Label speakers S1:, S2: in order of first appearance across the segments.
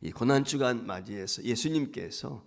S1: 이 고난 주간 맞이해서 예수님께서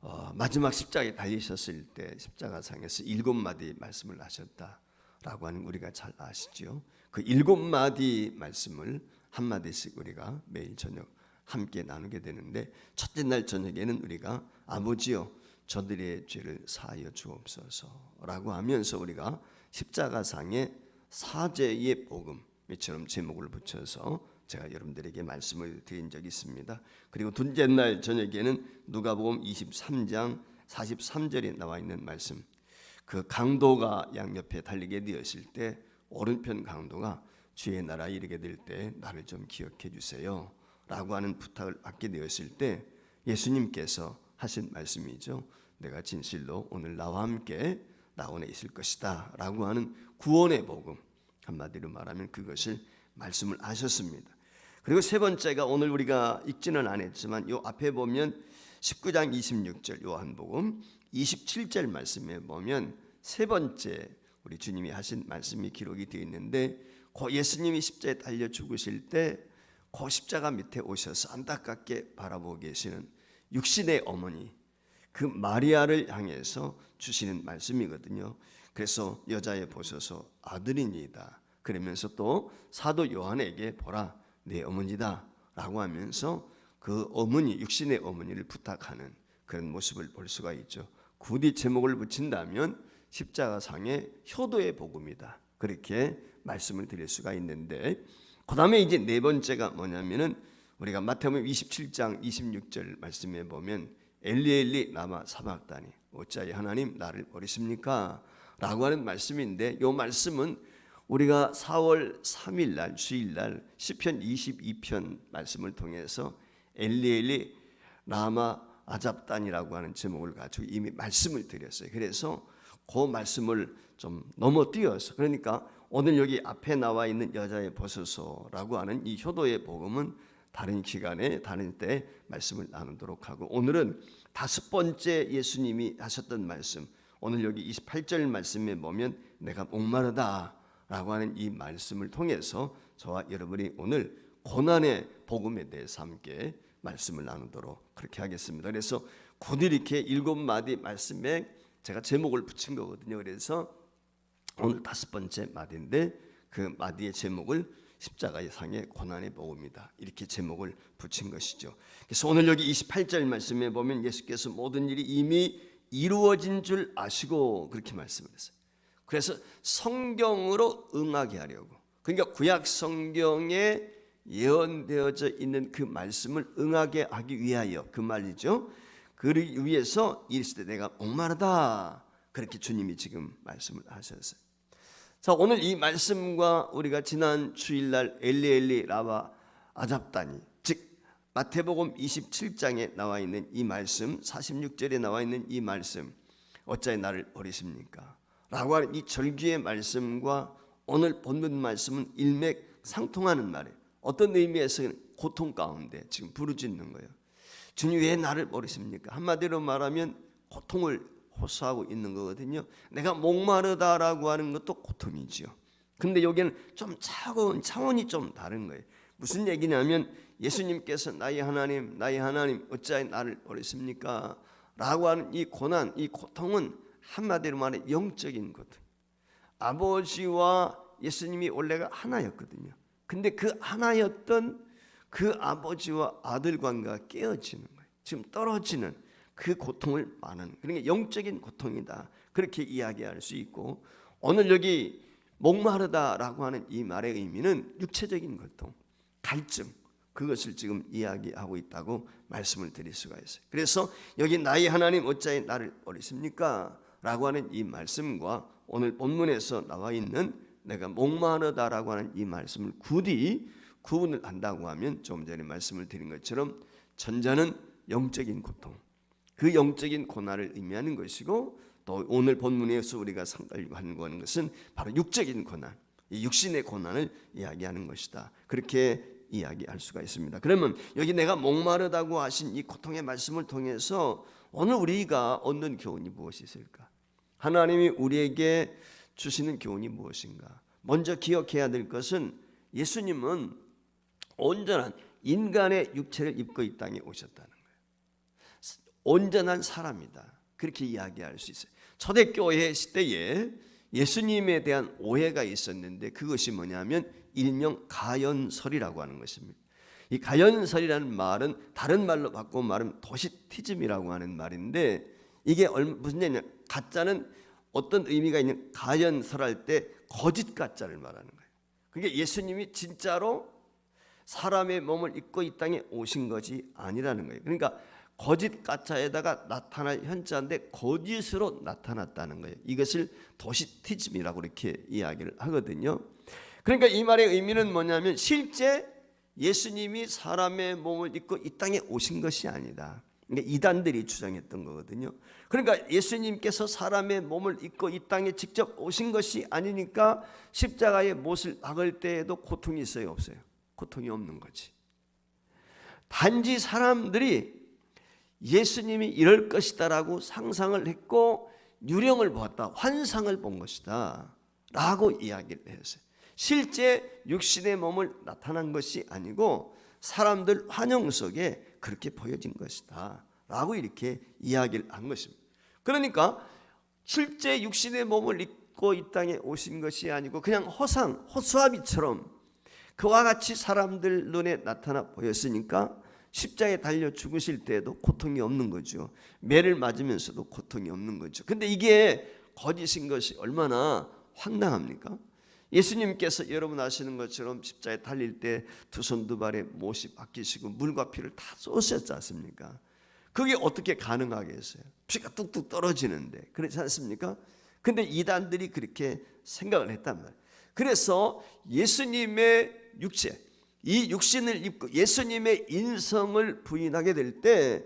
S1: 어, 마지막 십자가에 달리셨을 때 십자가상에서 일곱 마디 말씀을 하셨다라고 하는 우리가 잘 아시죠. 그 일곱 마디 말씀을 한 마디씩 우리가 매일 저녁 함께 나누게 되는데 첫째 날 저녁에는 우리가 아버지여 저들의 죄를 사하여 주옵소서라고 하면서 우리가 십자가상의 사제의 복음처럼 제목을 붙여서 제가 여러분들에게 말씀을 드린 적이 있습니다. 그리고 둘째 날 저녁에는 누가복음 23장 43절에 나와 있는 말씀. 그 강도가 양옆에 달리게 되었을 때 오른편 강도가 주의 나라에 이르게 될 때 나를 좀 기억해 주세요. 라고 하는 부탁을 받게 되었을 때 예수님께서 하신 말씀이죠. 내가 진실로 오늘 나와 함께 나원에 있을 것이다. 라고 하는 구원의 복음. 한마디로 말하면 그것을 말씀을 하셨습니다. 그리고 세 번째가 오늘 우리가 읽지는 않았지만 요 앞에 보면 19장 26절 요한복음 27절 말씀에 보면 세 번째 우리 주님이 하신 말씀이 기록이 되어 있는데 고 예수님이 십자에 달려 죽으실 때 고 십자가 밑에 오셔서 안타깝게 바라보고 계시는 육신의 어머니 그 마리아를 향해서 주시는 말씀이거든요. 그래서 여자에 보셔서 아들이니이다. 그러면서 또 사도 요한에게 보라 내 어머니다 라고 하면서 그 어머니 육신의 어머니를 부탁하는 그런 모습을 볼 수가 있죠. 굳이 제목을 붙인다면 십자가상의 효도의 복음이다. 그렇게 말씀을 드릴 수가 있는데 그다음에 이제 네 번째가 뭐냐면은 우리가 마태복음 27장 26절 말씀에 보면 엘리엘리 라마 사박다니 어찌하여 하나님 나를 버리십니까? 라고 하는 말씀인데 이 말씀은 우리가 4월 3일 날 주일 날 시편 22편 말씀을 통해서 엘리엘리 라마 아잡단이라고 하는 제목을 가지고 이미 말씀을 드렸어요. 그래서 그 말씀을 좀 넘어뛰어서 그러니까 오늘 여기 앞에 나와 있는 여자의 보소서라고 하는 이 효도의 복음은 다른 기간에 다른 때 말씀을 나누도록 하고 오늘은 다섯 번째 예수님이 하셨던 말씀 오늘 여기 28절 말씀에 보면 내가 목마르다 라고 하는 이 말씀을 통해서 저와 여러분이 오늘 고난의 복음에 대해서 함께 말씀을 나누도록 그렇게 하겠습니다. 그래서 곧 이렇게 일곱 마디 말씀에 제가 제목을 붙인 거거든요. 그래서 오늘 다섯 번째 마디인데 그 마디의 제목을 십자가의 상의 고난의 복음이다. 이렇게 제목을 붙인 것이죠. 그래서 오늘 여기 28절 말씀에 보면 예수께서 모든 일이 이미 이루어진 줄 아시고 그렇게 말씀을 했어요. 그래서 성경으로 응하게 하려고. 그러니까 구약 성경에 예언되어져 있는 그 말씀을 응하게 하기 위하여 그 말이죠. 그를 위해서 이르시되 내가 목마르다. 그렇게 주님이 지금 말씀을 하셨어요. 자, 오늘 이 말씀과 우리가 지난 주일날 엘리엘리 라바 아잡다니 즉 마태복음 27장에 나와 있는 이 말씀 46절에 나와 있는 이 말씀 어찌 나를 버리십니까? 라고 하는 이 절기의 말씀과 오늘 본문 말씀은 일맥 상통하는 말이에요. 어떤 의미에서는 고통 가운데 지금 부르짖는 거예요. 주님 왜 나를 버리십니까? 한마디로 말하면 고통을 호소하고 있는 거거든요. 내가 목마르다라고 하는 것도 고통이지요. 근데 여기는 좀 차가운 차원이 좀 다른 거예요. 무슨 얘기냐면 예수님께서 나의 하나님, 나의 하나님 어찌하여 나를 버리십니까? 라고 하는 이 고난, 이 고통은 한마디로 말해 영적인 고통. 아버지와 예수님이 원래가 하나였거든요. 근데 그 하나였던 그 아버지와 아들 관계가 깨어지는 거예요. 지금 떨어지는 그 고통을 많은 그러니까 영적인 고통이다. 그렇게 이야기할 수 있고 오늘 여기 목마르다라고 하는 이 말의 의미는 육체적인 고통, 갈증 그것을 지금 이야기하고 있다고 말씀을 드릴 수가 있어요. 그래서 여기 나의 하나님 어찌 나를 버리십니까? 라고 하는 이 말씀과 오늘 본문에서 나와 있는 내가 목마르다라고 하는 이 말씀을 굳이 구분을 한다고 하면 좀 전에 말씀을 드린 것처럼 전자는 영적인 고통, 그 영적인 고난을 의미하는 것이고 또 오늘 본문에서 우리가 상관하는 것은 바로 육적인 고난, 이 육신의 고난을 이야기하는 것이다. 그렇게 이야기할 수가 있습니다. 그러면 여기 내가 목마르다고 하신 이 고통의 말씀을 통해서 오늘 우리가 얻는 교훈이 무엇이 있을까? 하나님이 우리에게 주시는 교훈이 무엇인가? 먼저 기억해야 될 것은 예수님은 온전한 인간의 육체를 입고 이 땅에 오셨다는 거예요. 온전한 사람이다. 그렇게 이야기할 수 있어요. 초대교회 시대에 예수님에 대한 오해가 있었는데 그것이 뭐냐면 일명 가연설이라고 하는 것입니다. 이 가연설이라는 말은 다른 말로 바꿔 말하면 도시티즘이라고 하는 말인데 이게 얼- 무슨 얘기냐? 가짜는 어떤 의미가 있는 가연설할 때 거짓 가짜를 말하는 거예요. 그게 예수님이 진짜로 사람의 몸을 입고 이 땅에 오신 것이 아니라는 거예요. 그러니까 거짓 가짜에다가 나타날 현자인데 거짓으로 나타났다는 거예요. 이것을 도시티즘이라고 이렇게 이야기를 하거든요. 그러니까 이 말의 의미는 뭐냐면 실제 예수님이 사람의 몸을 입고 이 땅에 오신 것이 아니다. 그러니까 이단들이 주장했던 거거든요. 그러니까 예수님께서 사람의 몸을 입고 이 땅에 직접 오신 것이 아니니까 십자가의 못을 박을 때에도 고통이 있어요, 없어요? 고통이 없는 거지. 단지 사람들이 예수님이 이럴 것이다라고 상상을 했고 유령을 보았다, 환상을 본 것이다. 라고 이야기를 했어요. 실제 육신의 몸을 나타난 것이 아니고 사람들 환영 속에 그렇게 보여진 것이다. 라고 이렇게 이야기를 한 것입니다. 그러니까 실제 육신의 몸을 입고 이 땅에 오신 것이 아니고 그냥 허상, 호수아비처럼 그와 같이 사람들 눈에 나타나 보였으니까 십자에 달려 죽으실 때에도 고통이 없는 거죠. 매를 맞으면서도 고통이 없는 거죠. 근데 이게 거짓인 것이 얼마나 황당합니까? 예수님께서 여러분 아시는 것처럼 십자에 달릴 때 두 손 두 발에 못이 바뀌시고 물과 피를 다 쏘셨지 않습니까? 그게 어떻게 가능하겠어요? 피가 뚝뚝 떨어지는데 그렇지 않습니까? 근데 이단들이 그렇게 생각을 했단 말이에요. 그래서 예수님의 육체, 이 육신을 입고 예수님의 인성을 부인하게 될 때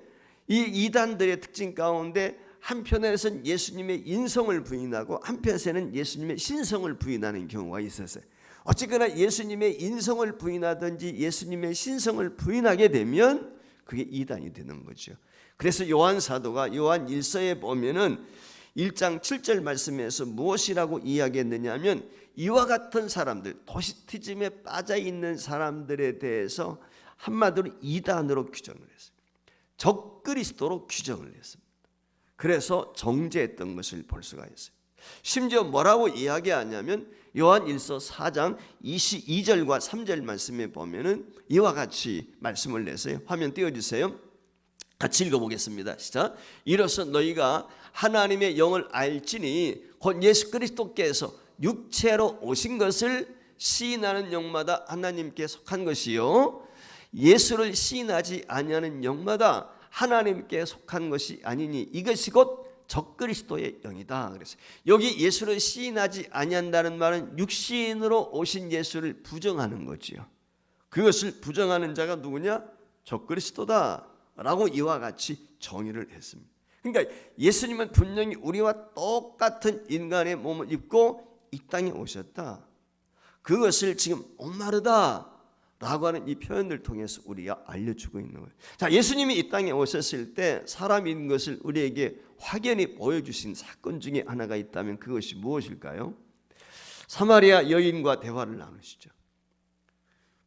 S1: 이 이단들의 특징 가운데 한편에서는 예수님의 인성을 부인하고 한편에서는 예수님의 신성을 부인하는 경우가 있었어요. 어쨌거나 예수님의 인성을 부인하든지 예수님의 신성을 부인하게 되면 그게 이단이 되는 거죠. 그래서 요한 사도가 요한 1서에 보면은 1장 7절 말씀에서 무엇이라고 이야기했느냐면 이와 같은 사람들 도시티즘에 빠져 있는 사람들에 대해서 한마디로 이단으로 규정을 했어요. 적그리스도로 규정을 했습니다. 그래서 정죄했던 것을 볼 수가 있어요. 심지어 뭐라고 이야기하냐면 요한 1서 4장 22절과 3절 말씀에 보면은 이와 같이 말씀을 내세요. 화면 띄워 주세요. 같이 읽어보겠습니다. 시작. 이로써 너희가 하나님의 영을 알지니 곧 예수 그리스도께서 육체로 오신 것을 시인하는 영마다 하나님께 속한 것이요 예수를 시인하지 아니하는 영마다 하나님께 속한 것이 아니니 이것이 곧 적그리스도의 영이다. 그래서 여기 예수를 시인하지 아니한다는 말은 육신으로 오신 예수를 부정하는 거지요. 그것을 부정하는 자가 누구냐? 적그리스도다라고 이와 같이 정의를 했습니다. 그러니까 예수님은 분명히 우리와 똑같은 인간의 몸을 입고 이 땅에 오셨다. 그것을 지금 목마르다 라고 하는 이 표현을 통해서 우리가 알려주고 있는 거예요. 자, 예수님이 이 땅에 오셨을 때 사람인 것을 우리에게 확연히 보여주신 사건 중에 하나가 있다면 그것이 무엇일까요? 사마리아 여인과 대화를 나누시죠.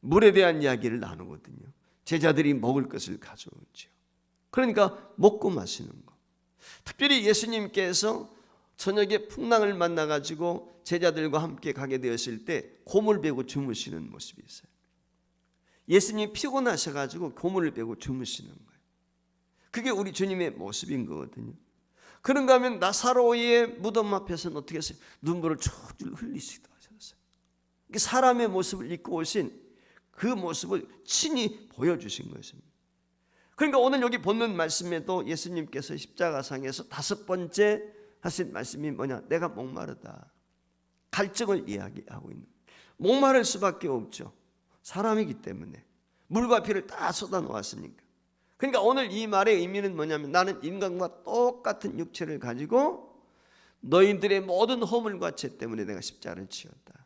S1: 물에 대한 이야기를 나누거든요. 제자들이 먹을 것을 가져오죠. 그러니까 먹고 마시는 거. 특별히 예수님께서 저녁에 풍랑을 만나 가지고 제자들과 함께 가게 되었을 때 고물 베고 주무시는 모습이 있어요. 예수님이 피곤하셔 가지고 고물을 베고 주무시는 거예요. 그게 우리 주님의 모습인 거거든요. 그런가 하면 나사로의 무덤 앞에서는 어떻게 했어요? 눈물을 쭉쭉 흘리시기도 하셨어요. 사람의 모습을 입고 오신 그 모습을 친히 보여주신 것입니다. 그러니까 오늘 여기 본문 말씀에도 예수님께서 십자가상에서 다섯 번째 하신 말씀이 뭐냐? 내가 목마르다. 갈증을 이야기하고 있는. 목마를 수밖에 없죠. 사람이기 때문에 물과 피를 다 쏟아 놓았으니까. 그러니까 오늘 이 말의 의미는 뭐냐면 나는 인간과 똑같은 육체를 가지고 너희들의 모든 허물과 죄 때문에 내가 십자가를 지었다.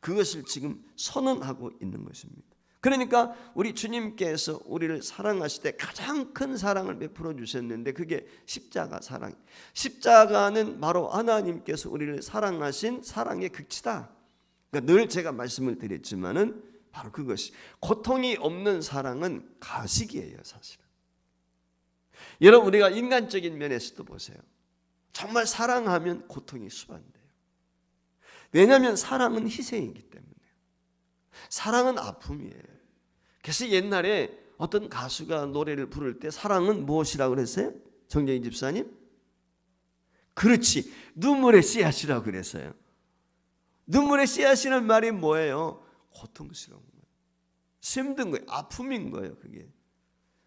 S1: 그것을 지금 선언하고 있는 것입니다. 그러니까 우리 주님께서 우리를 사랑하실 때 가장 큰 사랑을 베풀어 주셨는데 그게 십자가 사랑. 십자가는 바로 하나님께서 우리를 사랑하신 사랑의 극치다. 그러니까 늘 제가 말씀을 드렸지만은 바로 그것이 고통이 없는 사랑은 가식이에요, 사실은. 여러분 우리가 인간적인 면에서도 보세요. 정말 사랑하면 고통이 수반돼요. 왜냐하면 사랑은 희생이기 때문에. 사랑은 아픔이에요. 그래서 옛날에 어떤 가수가 노래를 부를 때 사랑은 무엇이라고 그랬어요? 정재인 집사님? 그렇지. 눈물의 씨앗이라고 그랬어요. 눈물의 씨앗이라는 말이 뭐예요? 고통스러운 거예요. 힘든 거예요. 아픔인 거예요, 그게.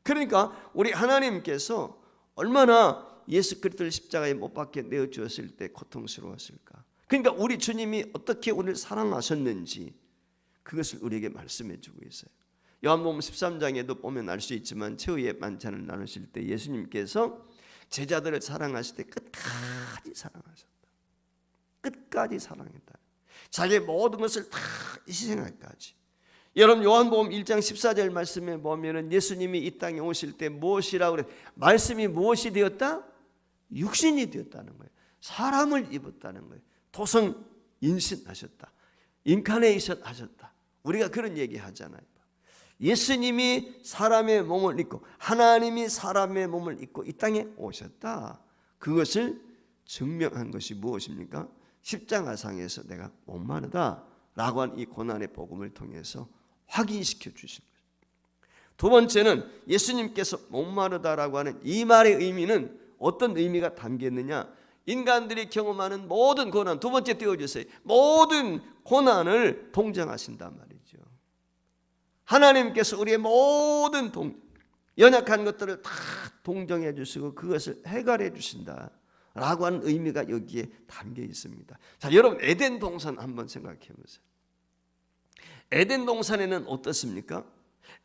S1: 그러니까 우리 하나님께서 얼마나 예수 그리스도를 십자가에 못 박혀 내어 주었을 때 고통스러웠을까? 그러니까 우리 주님이 어떻게 우리를 사랑하셨는지 그것을 우리에게 말씀해 주고 있어요. 요한복음 13장에도 보면 알 수 있지만 최후의 만찬을 나누실 때 예수님께서 제자들을 사랑하실 때 끝까지 사랑하셨다. 끝까지 사랑했다. 자기의 모든 것을 다 희생할까지. 여러분 요한복음 1장 14절 말씀에 보면은 예수님이 이 땅에 오실 때 무엇이라고 그래? 말씀이 무엇이 되었다? 육신이 되었다는 거예요. 사람을 입었다는 거예요. 도성 인신하셨다. 인카네이션 하셨다. 우리가 그런 얘기 하잖아요. 예수님이 사람의 몸을 입고 하나님이 사람의 몸을 입고 이 땅에 오셨다. 그것을 증명한 것이 무엇입니까? 십자가상에서 내가 목마르다라고 한 이 고난의 복음을 통해서 확인시켜 주신 거예요. 두 번째는 예수님께서 목마르다라고 하는 이 말의 의미는 어떤 의미가 담겨 있느냐? 인간들이 경험하는 모든 고난 두 번째 띄워주세요. 모든 고난을 동정하신단 말이죠. 하나님께서 우리의 모든 동, 연약한 것들을 다 동정해 주시고 그것을 해결해 주신다. 라고 하는 의미가 여기에 담겨 있습니다. 자, 여러분 에덴 동산 한번 생각해 보세요. 에덴 동산에는 어떻습니까?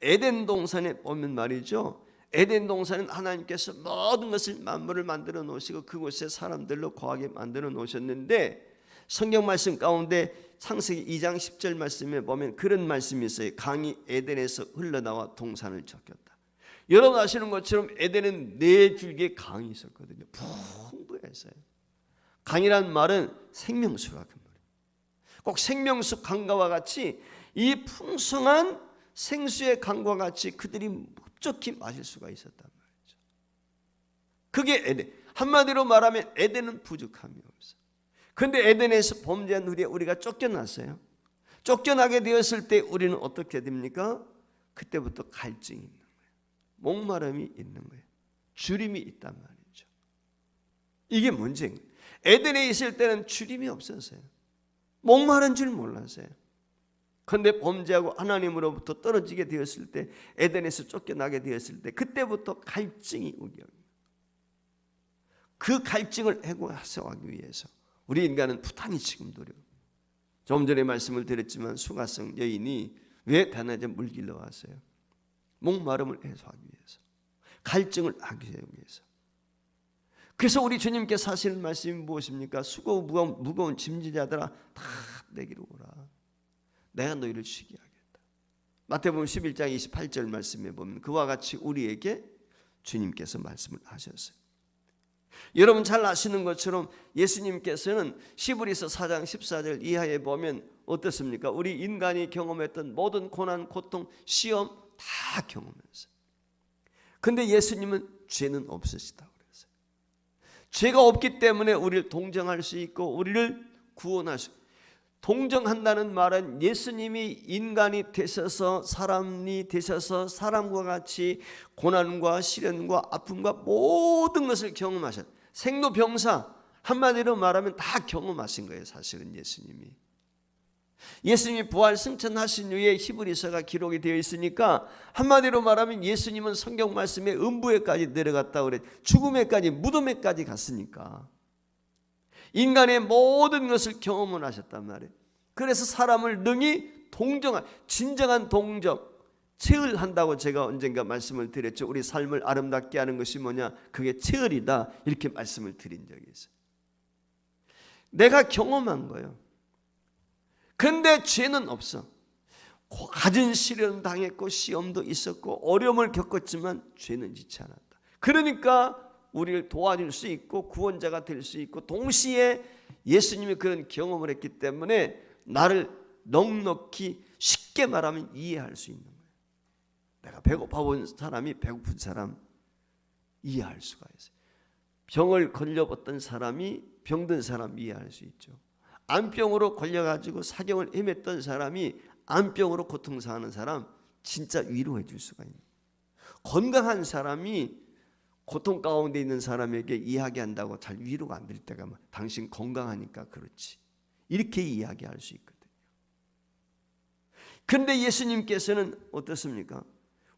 S1: 에덴 동산에 보면 말이죠. 에덴 동산은 하나님께서 모든 것을 만물을 만들어 놓으시고 그곳에 사람들로 거하게 만들어 놓으셨는데 성경 말씀 가운데 창세기 2장 10절 말씀에 보면 그런 말씀이 있어요. 강이 에덴에서 흘러나와 동산을 쳤겼다. 여러분 아시는 것처럼 에덴은 네 줄기의 강이 있었거든요. 풍부했어요. 강이란 말은 생명수가 그 말이에요. 꼭 생명수 강가와 같이 이 풍성한 생수의 강과 같이 그들이 흡족히 마실 수가 있었단 말이죠. 그게 에덴. 한마디로 말하면 에덴은 부족함이 없어. 근데 에덴에서 범죄한 후에 우리가 쫓겨났어요. 쫓겨나게 되었을 때 우리는 어떻게 됩니까? 그때부터 갈증이. 목마름이 있는 거예요. 주림이 있단 말이죠. 이게 문제인 거예요. 에덴에 있을 때는 주림이 없었어요. 목마른 줄 몰랐어요. 근데 범죄하고 하나님으로부터 떨어지게 되었을 때 에덴에서 쫓겨나게 되었을 때 그때부터 갈증이 합니다. 그 갈증을 해소하기 위해서 우리 인간은 부단히 지금 노력. 좀 전에 말씀을 드렸지만 수가성 여인이 왜 다나제 물길러 왔어요? 목마름을 해소하기 위해서, 갈증을 하기 위해서. 그래서 우리 주님께서 하시는 말씀이 무엇입니까? 수고 무거운, 무거운 짐지자들아 다 내기로 오라. 내가 너희를 쉬게 하겠다. 마태복음 11장 28절 말씀에 보면 그와 같이 우리에게 주님께서 말씀을 하셨어요. 여러분 잘 아시는 것처럼 예수님께서는 시브리서 4장 14절 이하에 보면 어떻습니까? 우리 인간이 경험했던 모든 고난, 고통, 시험 다 경험했어요. 근데 예수님은 죄는 없으시다고 그랬어요. 죄가 없기 때문에 우리를 동정할 수 있고 우리를 구원할 수 동정한다는 말은 예수님이 인간이 되셔서 사람이 되셔서 사람과 같이 고난과 시련과 아픔과 모든 것을 경험하셨. 생로병사 한마디로 말하면 다 경험하신 거예요. 사실은 예수님이. 예수님이 부활 승천하신 후에 히브리서가 기록이 되어 있으니까 한마디로 말하면 예수님은 성경 말씀에 음부에까지 내려갔다 그래. 죽음에까지 무덤에까지 갔으니까. 인간의 모든 것을 경험을 하셨단 말이에요. 그래서 사람을 능히 동정한 진정한 동정 체을한다고 제가 언젠가 말씀을 드렸죠. 우리 삶을 아름답게 하는 것이 뭐냐? 그게 체을이다. 이렇게 말씀을 드린 적이 있어요. 내가 경험한 거예요. 근데 죄는 없어. 가진 시련 당했고 시험도 있었고 어려움을 겪었지만 죄는 짓지 않았다. 그러니까 우리를 도와줄 수 있고 구원자가 될 수 있고 동시에 예수님이 그런 경험을 했기 때문에 나를 넉넉히 쉽게 말하면 이해할 수 있는 거예요. 내가 배고파 본 사람이 배고픈 사람 이해할 수가 있어요. 병을 걸려봤던 사람이 병든 사람 이해할 수 있죠. 암병으로 걸려가지고 사경을 헤맸던 사람이 암병으로 고통사하는 사람 진짜 위로해 줄 수가 있는. 건강한 사람이 고통 가운데 있는 사람에게 이야기한다고 잘 위로가 안 될 때가 많아. 당신 건강하니까 그렇지. 이렇게 이야기할 수 있거든요. 그런데 예수님께서는 어떻습니까?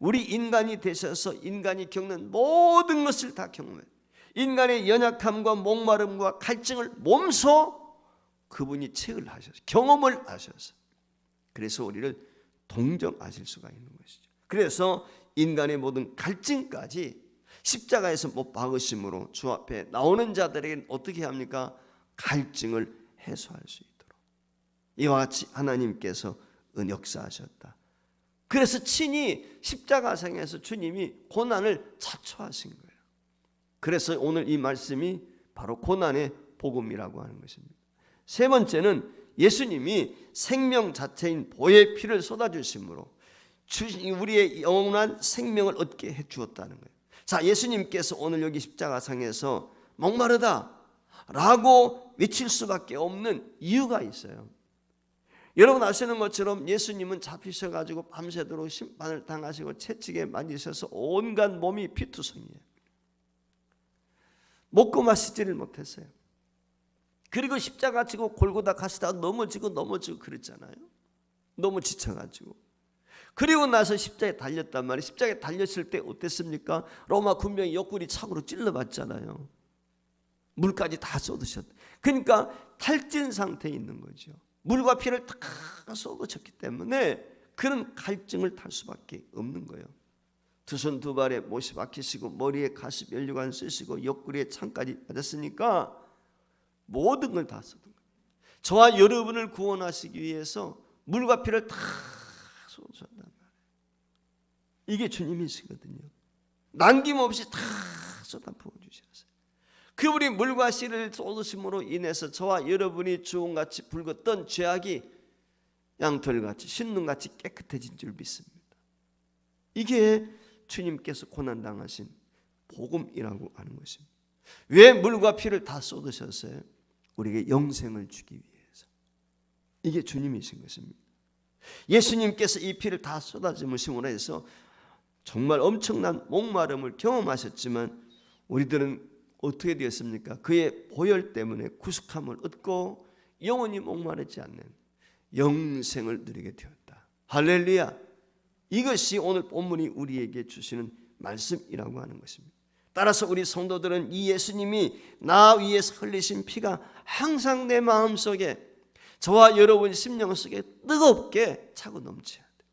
S1: 우리 인간이 되셔서 인간이 겪는 모든 것을 다 경험해. 인간의 연약함과 목마름과 갈증을 몸소 그분이 체을 하셔서 경험을 하셔서 그래서 우리를 동정하실 수가 있는 것이죠. 그래서 인간의 모든 갈증까지 십자가에서 못 박으심으로 주 앞에 나오는 자들에게 어떻게 합니까? 갈증을 해소할 수 있도록 이와 같이 하나님께서 은역사하셨다. 그래서 친히 십자가상에서 주님이 고난을 자초하신 거예요. 그래서 오늘 이 말씀이 바로 고난의 복음이라고 하는 것입니다. 세 번째는 예수님이 생명 자체인 보의 피를 쏟아 주심으로 우리의 영원한 생명을 얻게 해 주었다는 거예요. 자, 예수님께서 오늘 여기 십자가상에서 목마르다 라고 외칠 수밖에 없는 이유가 있어요. 여러분 아시는 것처럼 예수님은 잡히셔가지고 밤새도록 심판을 당하시고 채찍에 맞으셔서 온갖 몸이 피투성이에요. 먹고 마시지를 못했어요. 그리고 십자가 지고 골고다 가시다 넘어지고 넘어지고 그랬잖아요. 너무 지쳐가지고. 그리고 나서 십자가에 달렸단 말이에요. 십자가에 달렸을 때 어땠습니까? 로마 군병이 옆구리 차고로 찔러봤잖아요. 물까지 다 쏟으셨. 그러니까 탈진 상태에 있는 거죠. 물과 피를 다 쏟으셨기 때문에 그런 갈증을 탈 수밖에 없는 거예요. 두 손 두 발에 못이 박히시고 머리에 가시 면류관 쓰시고 옆구리에 창까지 맞았으니까 모든 걸 다 쏟은 거예요. 저와 여러분을 구원하시기 위해서 물과 피를 다 쏟으셨단 말이에요. 이게 주님이시거든요. 남김없이 다 쏟아 부어 주셨어요. 그분이 물과 씨를 쏟으심으로 인해서 저와 여러분이 주홍같이 붉었던 죄악이 양털같이 신눈같이 깨끗해진 줄 믿습니다. 이게 주님께서 고난당하신 복음이라고 하는 것입니다. 왜 물과 피를 다 쏟으셨어요? 우리에게 영생을 주기 위해서. 이게 주님이신 것입니다. 예수님께서 이 피를 다 쏟아짐으로 해서 정말 엄청난 목마름을 경험하셨지만 우리들은 어떻게 되었습니까? 그의 보혈 때문에 구속함을 얻고 영원히 목마르지 않는 영생을 누리게 되었다. 할렐루야. 이것이 오늘 본문이 우리에게 주시는 말씀이라고 하는 것입니다. 따라서 우리 성도들은 이 예수님이 나 위에서 흘리신 피가 항상 내 마음 속에 저와 여러분 심령 속에 뜨겁게 차고 넘쳐야 돼.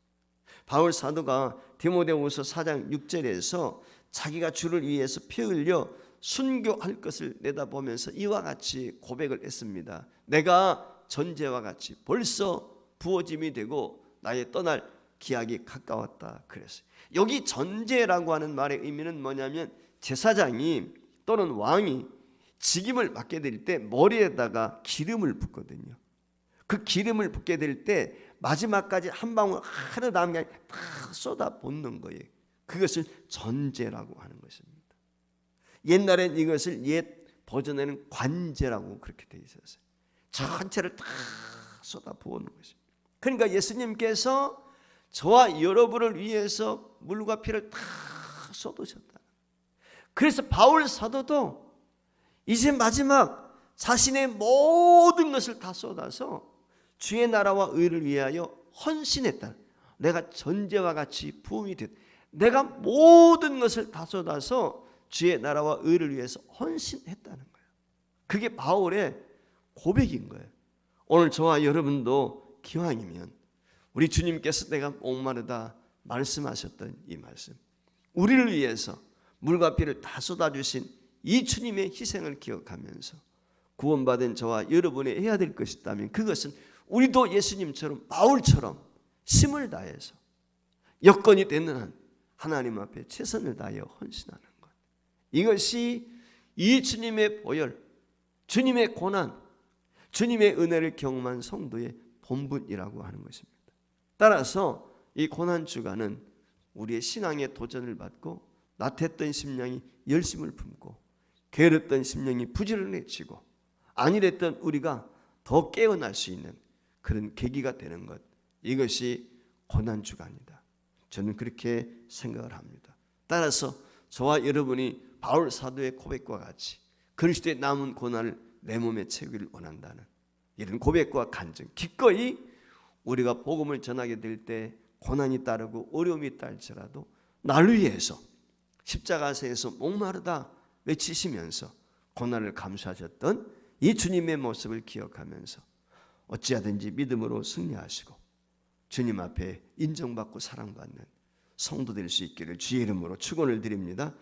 S1: 바울 사도가 디모데후서 4장 6절에서 자기가 주를 위해서 피 흘려 순교할 것을 내다보면서 이와 같이 고백을 했습니다. 내가 전제와 같이 벌써 부어짐이 되고 나의 떠날 기약이 가까웠다 그랬어요. 여기 전제라고 하는 말의 의미는 뭐냐면 제사장이 또는 왕이 직임을 맡게 될 때 머리에다가 기름을 붓거든요. 그 기름을 붓게 될 때 마지막까지 한 방울 하나 남게 다 쏟아 붓는 거예요. 그것을 전제라고 하는 것입니다. 옛날엔 이것을 옛 버전에는 관제라고 그렇게 돼 있었어요. 전체를 다 쏟아 부어는 것입니다. 그러니까 예수님께서 저와 여러분을 위해서 물과 피를 다 쏟으셨다. 그래서 바울 사도도 이제 마지막 자신의 모든 것을 다 쏟아서 주의 나라와 의를 위하여 헌신했다. 내가 전제와 같이 부음이 됐. 내가 모든 것을 다 쏟아서 주의 나라와 의를 위해서 헌신했다는 거예요. 그게 바울의 고백인 거예요. 오늘 저와 여러분도 기왕이면 우리 주님께서 내가 목마르다 말씀하셨던 이 말씀 우리를 위해서 물과 피를 다 쏟아주신 이 주님의 희생을 기억하면서 구원받은 저와 여러분이 해야 될 것이 있다면 그것은 우리도 예수님처럼 바울처럼 힘을 다해서 여건이 되는 한 하나님 앞에 최선을 다하여 헌신하는 것. 이것이 이 주님의 보혈, 주님의 고난, 주님의 은혜를 경험한 성도의 본분이라고 하는 것입니다. 따라서 이 고난 주간은 우리의 신앙의 도전을 받고 나태했던 심령이 열심을 품고 게으르던 심령이 부지런해지고 안일했던 우리가 더 깨어날 수 있는 그런 계기가 되는 것 이것이 고난 주간이다. 저는 그렇게 생각을 합니다. 따라서 저와 여러분이 바울 사도의 고백과 같이 그리스도의 남은 고난을 내 몸에 채우기를 원한다는 이런 고백과 간증 기꺼이 우리가 복음을 전하게 될 때 고난이 따르고 어려움이 있다 할지라도 나를 위해서 십자가에서 목마르다 외치시면서 고난을 감수하셨던 이 주님의 모습을 기억하면서 어찌하든지 믿음으로 승리하시고 주님 앞에 인정받고 사랑받는 성도 될 수 있기를 주의 이름으로 축원을 드립니다.